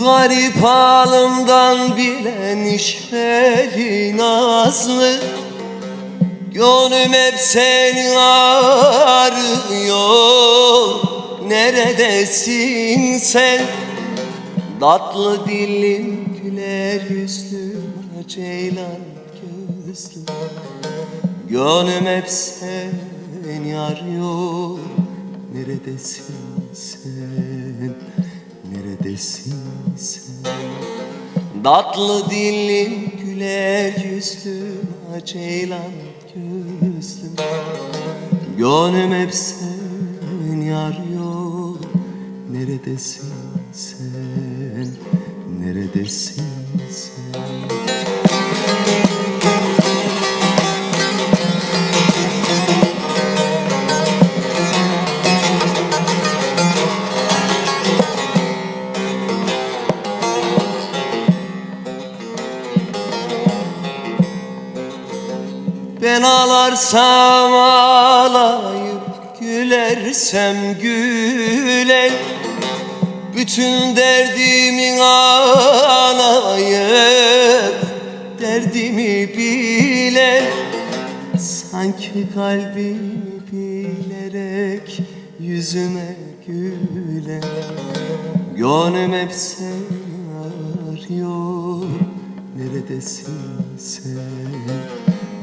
garip halımdan bilen işveli nazlı Gönlüm hep seni arıyor. Neredesin sen? Tatlı dilim güler yüzlüm Ceylan gözlüm Gönlüm hep seni arıyor. Neredesin sen? Neredesin sen Tatlı dilim güler yüzlüm Ceylan gözlüm Gönlüm hep seni arıyor Neredesin sen? Neredesin sen Ben ağlarsam ağlayıp gülersem gülen Bütün derdimin ağlayıp derdimi bilen Sanki kalbimi bilerek yüzüme gülen Gönlüm hep seni arıyor. Neredesin sen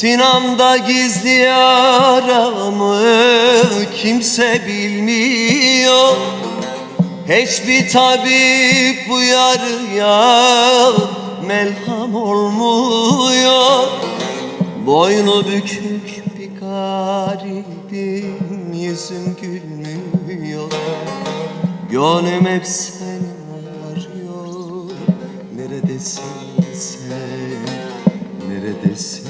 Sinamda gizli yaramı kimse bilmiyor. Hiçbir tabip bu yarıya melham olmuyor. Boynu bükük bir garibim yüzüm gülmüyor. Gönlüm hep seni arıyor. Neredesin sen? Neredesin